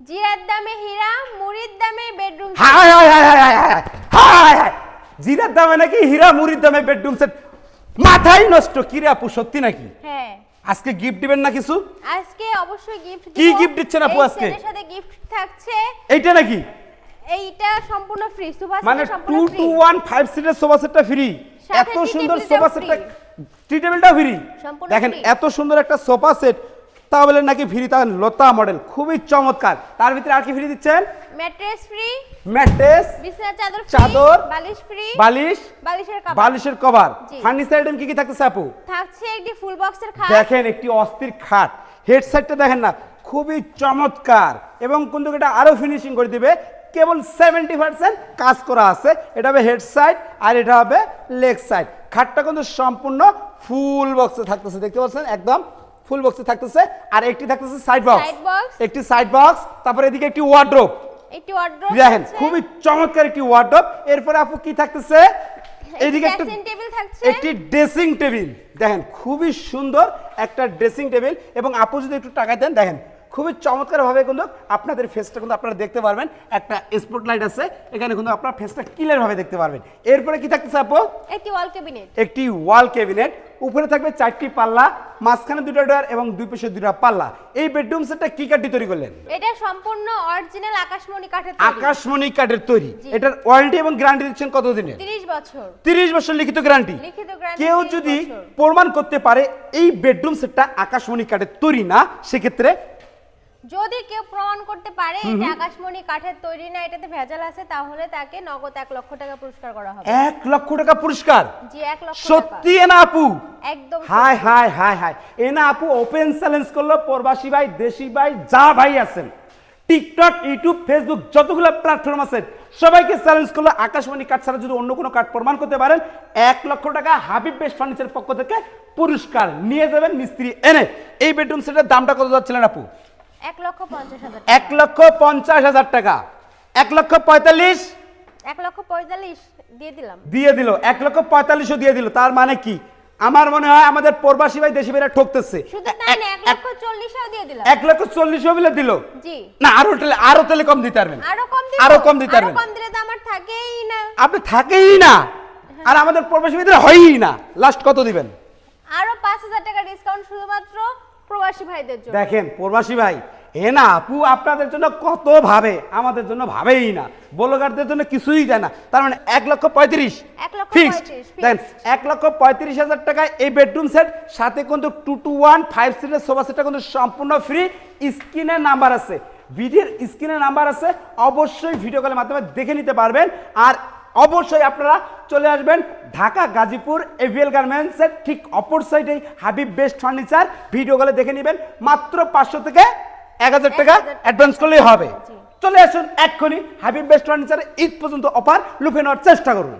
জিরার দামে হীরা মুড়ির দামে বেডরুম জিরার দামে নাকি হীরা মুড়ির দামে বেডরুম সেট? মাথাই নষ্ট কি রে আপু সত্যি নাকি? হ্যাঁ। আজকে গিফট দিবেন না কিছু? আজকে অবশ্যই গিফট কি গিফট দিচ্ছেন আপু আজকে? সাথে গিফট থাকছে। এইটা নাকি? এইটা সম্পূর্ণ ফ্রি সোফা মানে 2 টু 1 5 সিটের সোফা সেটটা ফ্রি এত সুন্দর সোফা সেটটা টি টেবিলটা ফ্রি দেখেন এত সুন্দর একটা সোফা সেট তা বলে নাকি ফ্রি তা লতা মডেল? খুবই চমৎকার। তার ভিতরে আর কি ফ্রি দিচ্ছেন? ম্যাট্রেস ফ্রি ম্যাট্রেস বিছানা চাদর free, চাদর, বালিশ ফ্রি বালিশ বালিশের কাপড় বালিশের কভার ফার্নিচার আইটেম কি কি থাকতেছে আপু? থাকছে একটি ফুল বক্সের খাট। দেখেন একটি অস্থির খাট। হেড সাইডটা দেখেন না খুবই চমৎকার। এবং কিন্তু এটা আরও ফিনিশিং করে দিবে। কেবল সেভেন্টি পার্সেন্ট কাজ করা আছে। এটা হবে হেড সাইড আর এটা হবে লেগ সাইড খাটটা কিন্তু সম্পূর্ণ ফুল বক্সে থাকতেছে। দেখতে পাচ্ছেন? একদম ফুল বক্সে থাকতেছে আর একটি থাকতেছে সাইড বক্স। একটি সাইড বক্স তারপরে এদিকে একটি ওয়ার্ড্রোপ একটি ওয়ার্ড্রোব দেখেন খুবই চমৎকার একটি ওয়ার্ড্রোপ এরপরে আপু কি থাকতেছে? এইদিকে একটা ড্রেসিং টেবিল থাকছে। একটি ড্রেসিং টেবিল দেখেন খুবই সুন্দর একটা ড্রেসিং টেবিল এবং আপু যদি একটু টাকা দেন দেখেন খুবই চমৎকারভাবে কিন্তু আপনাদের ফেসটা কিন্তু আপনারা দেখতে পারবেন। একটা স্পট লাইট আছে এখানে কিন্তু আপনার ফেসটা ক্লিয়ার ভাবে দেখতে পারবেন। এরপরে কি থাকতেছে আপু? একটি ওয়াল ক্যাবিনেট একটি ওয়াল ক্যাবিনেট উপরে থাকবে চারটি পাল্লা মাঝখানে দুটো ডোর এবং দুই পাশে দুটো পাল্লা। এই বেডরুম সেটটা কি কাঠি তৈরি করলেন? এটা সম্পূর্ণ অরিজিনাল আকাশমণি কাঠের তৈরি। আকাশমণি কাঠের তৈরি। এটার ওয়ারেন্টি এবং গ্যারান্টি দিচ্ছেন কত দিনের? 30 বছর। তিরিশ বছর লিখিত গ্যারান্টি লিখিত গ্যারান্টি কেউ যদি প্রমাণ করতে পারে এই বেডরুম সেটটা আকাশমণি কাঠের তৈরি না সেক্ষেত্রে যদি কেউ প্রমাণ করতে পারে এটা আকাশমণি কাঠের তৈরি না এটাতে ভেজাল আছে তাহলে তাকে নগদ এক লক্ষ টাকা পুরস্কার করা হবে। এক লক্ষ টাকা পুরস্কার? জি এক লক্ষ সত্যি এনা আপু? একদম hi hi hi hi Ena আপু ওপেন চ্যালেঞ্জ করল প্রবাসী ভাই দেশি ভাই যা ভাই আছেন। টিকটক ইউটিউব ফেসবুক যতগুলো প্ল্যাটফর্ম আছে সবাইকে চ্যালেঞ্জ করল আকাশবাণী কাঠ ছাড়া যদি অন্য কোনো কাঠ প্রমাণ করতে পারেন এক লক্ষ টাকা হাবিব বেস্ট ফার্নিচারের পক্ষ থেকে পুরস্কার নিয়ে যাবেন মিস্ত্রি এনে। এই বেডরুম সেটের দামটা কত যাচ্ছিলেন আপু? এক লক্ষ পঞ্চাশ হাজার এক লক্ষ পঞ্চাশ হাজার টাকা। এক লক্ষ পঁয়তাল্লিশ? এক লক্ষ পঁয়তাল্লিশ দিয়ে দিলাম। দিয়ে দিল। এক লক্ষ পঁয়তাল্লিশও দিয়ে দিল। তার মানে কি? আমার মনে হয় আমাদের প্রবাসী ভাই দেশি ভাইরা ঠকতেছে। এক লক্ষ চল্লিশও বিলে দিল? না আরও আরও তেলে কম দিতে পারবেন। আরও কম দিতে পারবেন। আপনি থাকেই না। আর আমাদের প্রবাসী ভাইদের হয়ই না। লাস্ট কত দিবেন? আরও পাঁচ হাজার টাকা ডিসকাউন্ট শুধুমাত্র প্রবাসী ভাইদের জন্য। দেখেন প্রবাসী ভাই এ না আপু আপনাদের জন্য কত ভাবে আমাদের জন্য ভাবেই না। বলগারদের জন্য কিছুই দেয় না। তার মানে এক লক্ষ পঁয়ত্রিশ। ফিক্সড এক লক্ষ পঁয়ত্রিশ হাজার টাকায় এই বেডরুম সেট সাথে কিন্তু টু টু ওয়ান ফাইভ সিটের সোফা সেটটা কিন্তু সম্পূর্ণ ফ্রি স্ক্রিনের নাম্বার আছে। ভিডিওর স্ক্রিনের নাম্বার আছে। অবশ্যই ভিডিও কলের মাধ্যমে দেখে নিতে পারবেন। আর অবশ্যই আপনারা চলে আসবেন ঢাকা গাজীপুর এভিএল গার্মেন্টসের ঠিক অপর সাইডেই হাবিব বেস্ট ফার্নিচার ভিডিও কলে দেখে নেবেন। মাত্র পাঁচশো থেকে এক হাজার টাকা অ্যাডভান্স করলেই হবে। চলে আসুন এক্ষুনি হাবিব বেস্ট ফার্নিচারে ঈদ পর্যন্ত অফার লুফে নেওয়ার চেষ্টা করুন।